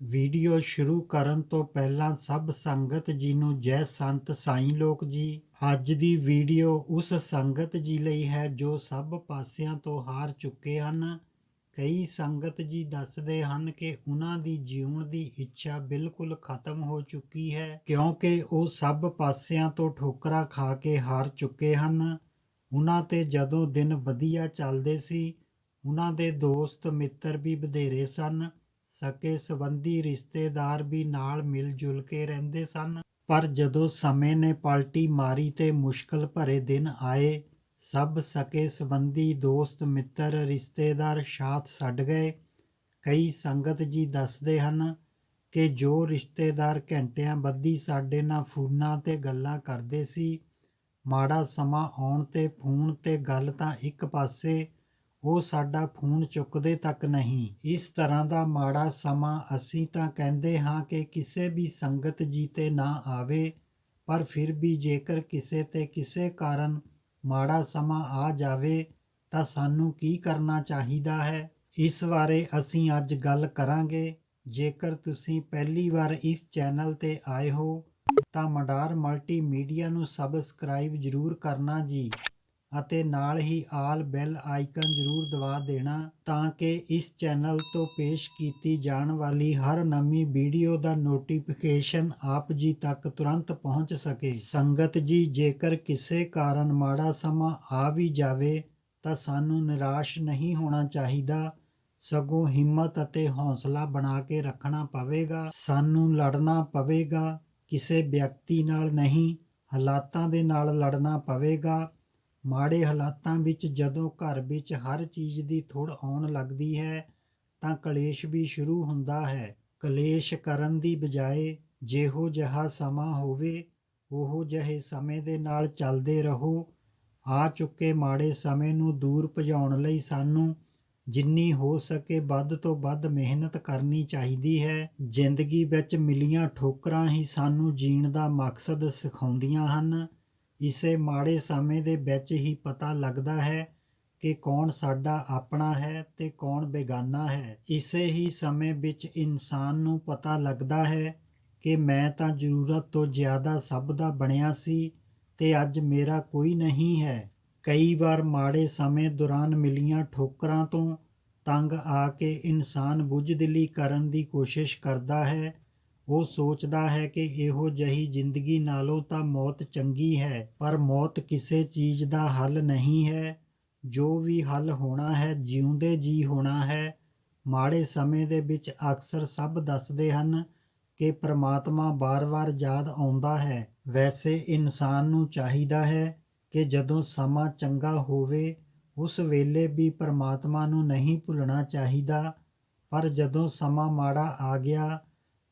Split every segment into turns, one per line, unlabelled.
Video ਸ਼ੁਰੂ ਕਰਨ ਤੋਂ ਪਹਿਲਾਂ ਸਭ ਸੰਗਤ ਜੀ ਨੂੰ ਜੈ ਸੰਤ ਸਾਈਂ ਲੋਕ ਜੀ। ਅੱਜ ਦੀ ਵੀਡੀਓ ਉਸ ਸੰਗਤ ਜੀ ਲਈ ਹੈ ਜੋ ਸਭ ਪਾਸਿਆਂ ਤੋਂ ਹਾਰ ਚੁੱਕੇ ਹਨ। ਕਈ ਸੰਗਤ ਜੀ ਦੱਸਦੇ ਹਨ ਕਿ ਉਹਨਾਂ ਦੀ ਜੀਉਣ ਦੀ ਇੱਛਾ ਬਿਲਕੁਲ ਖਤਮ ਹੋ ਚੁੱਕੀ ਹੈ, ਕਿਉਂਕਿ ਉਹ ਸਭ ਪਾਸਿਆਂ ਤੋਂ ਠੋਕਰਾਂ ਖਾ ਕੇ ਹਾਰ ਚੁੱਕੇ ਹਨ। ਉਹਨਾਂ ਤੇ ਜਦੋਂ ਦਿਨ ਵਧੀਆ ਚੱਲਦੇ ਸੀ, ਉਹਨਾਂ ਦੇ ਦੋਸਤ ਮਿੱਤਰ ਵੀ ਵਧੇਰੇ ਸਨ। ਸਕੇ ਸੰਬੰਧੀ ਰਿਸ਼ਤੇਦਾਰ ਵੀ ਨਾਲ ਮਿਲ ਜੁਲ ਕੇ ਰਹਿੰਦੇ ਸਨ। ਪਰ ਜਦੋਂ ਸਮੇਂ ਨੇ ਪਲਟੀ ਮਾਰੀ ਤੇ ਮੁਸ਼ਕਲ ਭਰੇ ਦਿਨ ਆਏ, ਸਭ ਸਕੇ ਸੰਬੰਧੀ ਦੋਸਤ, ਮਿੱਤਰ, ਰਿਸ਼ਤੇਦਾਰ ਸਾਥ ਛੱਡ ਗਏ। ਕਈ ਸੰਗਤ ਜੀ ਦੱਸਦੇ ਹਨ ਕਿ ਜੋ ਰਿਸ਼ਤੇਦਾਰ ਘੰਟਿਆਂ ਬੱਧੀ ਸਾਡੇ ਨਾਲ ਫੋਨਾਂ ਤੇ ਗੱਲਾਂ ਕਰਦੇ ਸੀ, ਮਾੜਾ ਸਮਾਂ ਆਉਣ ਤੇ ਫੋਨ ਤੇ ਗੱਲ ਤਾਂ ਇੱਕ ਪਾਸੇ ਉਹ ਸਾਡਾ ਫੋਨ ਚੁੱਕਦੇ ਤੱਕ ਨਹੀਂ। ਇਸ ਤਰ੍ਹਾਂ ਦਾ ਮਾੜਾ ਸਮਾਂ ਅਸੀਂ ਤਾਂ ਕਹਿੰਦੇ ਹਾਂ ਕਿ ਕਿਸੇ ਵੀ ਸੰਗਤ ਜੀ ਤੇ ਨਾ ਆਵੇ, ਪਰ ਫਿਰ ਵੀ ਜੇਕਰ ਕਿਸੇ ਤੇ ਕਿਸੇ ਕਾਰਨ ਮਾੜਾ ਸਮਾਂ ਆ ਜਾਵੇ, ਤਾਂ ਸਾਨੂੰ ਕੀ ਕਰਨਾ ਚਾਹੀਦਾ ਹੈ? ਇਸ ਬਾਰੇ ਅਸੀਂ ਅੱਜ ਗੱਲ ਕਰਾਂਗੇ। ਜੇਕਰ ਤੁਸੀਂ ਪਹਿਲੀ ਵਾਰ ਇਸ ਚੈਨਲ ਤੇ ਆਏ ਹੋ, ਤਾਂ ਮਡਾਰ ਮਲਟੀਮੀਡੀਆ ਨੂੰ ਸਬਸਕ੍ਰਾਈਬ ਜ਼ਰੂਰ ਕਰਨਾ ਜੀ। ਅਤੇ ਨਾਲ ਹੀ ਆਲ ਬੈਲ ਆਈਕਨ ਜ਼ਰੂਰ ਦਬਾ ਦੇਣਾ ਤਾਂ ਕਿ ਇਸ ਚੈਨਲ ਤੋਂ ਪੇਸ਼ ਕੀਤੀ ਜਾਣ ਵਾਲੀ ਹਰ ਨਵੀਂ ਵੀਡੀਓ ਦਾ ਨੋਟੀਫਿਕੇਸ਼ਨ ਆਪ ਜੀ ਤੱਕ ਤੁਰੰਤ ਪਹੁੰਚ ਸਕੇ। ਸੰਗਤ ਜੀ, ਜੇਕਰ ਕਿਸੇ ਕਾਰਨ ਮਾੜਾ ਸਮਾਂ ਆ ਵੀ ਜਾਵੇ ਤਾਂ ਸਾਨੂੰ ਨਿਰਾਸ਼ ਨਹੀਂ ਹੋਣਾ ਚਾਹੀਦਾ। ਸਗੋਂ ਹਿੰਮਤ ਅਤੇ ਹੌਸਲਾ ਬਣਾ ਕੇ ਰੱਖਣਾ ਪਵੇਗਾ। ਸਾਨੂੰ ਲੜਨਾ ਪਵੇਗਾ। ਕਿਸੇ ਵਿਅਕਤੀ ਨਾਲ ਨਹੀਂ, ਹਾਲਾਤਾਂ ਦੇ ਨਾਲ ਲੜਨਾ ਪਵੇਗਾ। ਮਾੜੇ ਹਾਲਾਤਾਂ ਵਿੱਚ ਜਦੋਂ ਘਰ ਵਿੱਚ ਹਰ ਚੀਜ਼ ਦੀ ਥੁੜ ਆਉਣ ਲੱਗਦੀ ਹੈ, ਤਾਂ ਕਲੇਸ਼ ਵੀ ਸ਼ੁਰੂ ਹੁੰਦਾ ਹੈ। ਕਲੇਸ਼ ਕਰਨ ਦੀ ਬਜਾਏ ਜਿਹੋ ਜਿਹਾ ਸਮਾਂ ਹੋਵੇ, ਉਹੋ ਜਿਹੇ ਸਮੇਂ ਦੇ ਨਾਲ ਚੱਲਦੇ ਰਹੋ। ਆ ਚੁੱਕੇ ਮਾੜੇ ਸਮੇਂ ਨੂੰ ਦੂਰ ਭਜਾਉਣ ਲਈ ਸਾਨੂੰ ਜਿੰਨੀ ਹੋ ਸਕੇ ਵੱਧ ਤੋਂ ਵੱਧ ਮਿਹਨਤ ਕਰਨੀ ਚਾਹੀਦੀ ਹੈ। ਜ਼ਿੰਦਗੀ ਵਿੱਚ ਮਿਲੀਆਂ ਠੋਕਰਾਂ ਹੀ ਸਾਨੂੰ ਜੀਣ ਦਾ ਮਕਸਦ ਸਿਖਾਉਂਦੀਆਂ ਹਨ। ਇਸੇ ਮਾੜੇ ਸਮੇਂ ਦੇ ਵਿੱਚ ਹੀ ਪਤਾ ਲੱਗਦਾ ਹੈ ਕਿ ਕੌਣ ਸਾਡਾ ਆਪਣਾ ਹੈ ਤੇ ਕੌਣ ਬੇਗਾਨਾ ਹੈ। ਇਸੇ ਹੀ ਸਮੇਂ ਵਿੱਚ ਇਨਸਾਨ ਨੂੰ ਪਤਾ ਲੱਗਦਾ ਹੈ ਕਿ ਮੈਂ ਤਾਂ ਜ਼ਰੂਰਤ ਤੋਂ ਜ਼ਿਆਦਾ ਸਭ ਦਾ ਬਣਿਆ ਸੀ ਤੇ ਅੱਜ ਮੇਰਾ ਕੋਈ ਨਹੀਂ ਹੈ। ਕਈ ਵਾਰ ਮਾੜੇ ਸਮੇਂ ਦੌਰਾਨ ਮਿਲੀਆਂ ਠੋਕਰਾਂ ਤੋਂ ਤੰਗ ਆ ਕੇ ਇਨਸਾਨ ਬੁੱਝਦਿਲੀ ਕਰਨ ਦੀ ਕੋਸ਼ਿਸ਼ ਕਰਦਾ ਹੈ ਉਹ ਸੋਚਦਾ ਹੈ ਕਿ ਇਹੋ ਜਹੀ ਜ਼ਿੰਦਗੀ ਨਾਲੋਂ ਤਾਂ ਮੌਤ ਚੰਗੀ ਹੈ, ਪਰ ਮੌਤ ਕਿਸੇ ਚੀਜ਼ ਦਾ ਹੱਲ ਨਹੀਂ ਹੈ। ਜੋ ਵੀ ਹੱਲ ਹੋਣਾ ਹੈ, ਜਿਉਂਦੇ ਜੀ ਹੋਣਾ ਹੈ। ਮਾੜੇ ਸਮੇਂ ਦੇ ਵਿੱਚ ਅਕਸਰ ਸਭ ਦੱਸਦੇ ਹਨ ਕਿ ਪ੍ਰਮਾਤਮਾ ਬਾਰ-ਬਾਰ ਯਾਦ ਆਉਂਦਾ ਹੈ। ਵੈਸੇ ਇਨਸਾਨ ਨੂੰ ਚਾਹੀਦਾ ਹੈ ਕਿ ਜਦੋਂ ਸਮਾਂ ਚੰਗਾ ਹੋਵੇ, ਉਸ ਵੇਲੇ ਵੀ ਪ੍ਰਮਾਤਮਾ ਨੂੰ ਨਹੀਂ ਭੁੱਲਣਾ ਚਾਹੀਦਾ। ਪਰ ਜਦੋਂ ਸਮਾਂ ਮਾੜਾ ਆ ਗਿਆ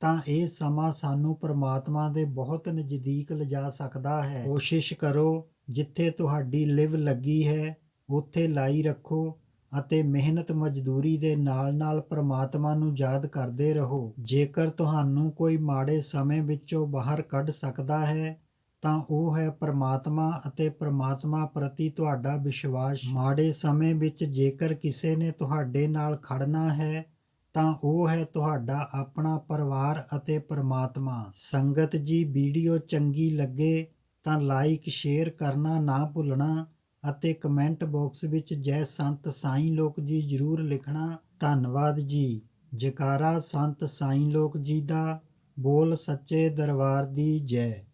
ਤਾਂ ਇਹ ਸਮਾਂ ਸਾਨੂੰ ਪਰਮਾਤਮਾ ਦੇ ਬਹੁਤ ਨਜ਼ਦੀਕ ਲਿਜਾ ਸਕਦਾ ਹੈ। ਕੋਸ਼ਿਸ਼ ਕਰੋ, ਜਿੱਥੇ ਤੁਹਾਡੀ ਲਿਵ ਲੱਗੀ ਹੈ, ਉੱਥੇ ਲਾਈ ਰੱਖੋ ਅਤੇ ਮਿਹਨਤ ਮਜ਼ਦੂਰੀ ਦੇ ਨਾਲ-ਨਾਲ ਪ੍ਰਮਾਤਮਾ ਨੂੰ ਯਾਦ ਕਰਦੇ ਰਹੋ। ਜੇਕਰ ਤੁਹਾਨੂੰ ਕੋਈ ਮਾੜੇ ਸਮੇਂ ਵਿੱਚੋਂ ਬਾਹਰ ਕੱਢ ਸਕਦਾ ਹੈ, ਤਾਂ ਉਹ ਹੈ ਪ੍ਰਮਾਤਮਾ ਅਤੇ ਪ੍ਰਮਾਤਮਾ ਪ੍ਰਤੀ ਤੁਹਾਡਾ ਵਿਸ਼ਵਾਸ। ਮਾੜੇ ਸਮੇਂ ਵਿੱਚ ਜੇਕਰ ਕਿਸੇ ਨੇ ਤੁਹਾਡੇ ਨਾਲ ਖੜਨਾ ਹੈ ਤਾਂ ਉਹ ਹੈ ਤੁਹਾਡਾ ਆਪਣਾ ਪਰਿਵਾਰ ਅਤੇ ਪਰਮਾਤਮਾ। ਸੰਗਤ ਜੀ, ਵੀਡੀਓ ਚੰਗੀ ਲੱਗੇ ਤਾਂ ਲਾਈਕ ਸ਼ੇਅਰ ਕਰਨਾ ਨਾ ਭੁੱਲਣਾ ਅਤੇ ਕਮੈਂਟ ਬਾਕਸ ਵਿੱਚ ਜੈ ਸੰਤ ਸਾਈਂ ਲੋਕ ਜੀ ਜ਼ਰੂਰ ਲਿਖਣਾ। ਧੰਨਵਾਦ ਜੀ। ਜਕਾਰਾ ਸੰਤ ਸਾਈਂ ਲੋਕ ਜੀ ਦਾ ਬੋਲ ਸੱਚੇ ਦਰਬਾਰ ਦੀ ਜੈ।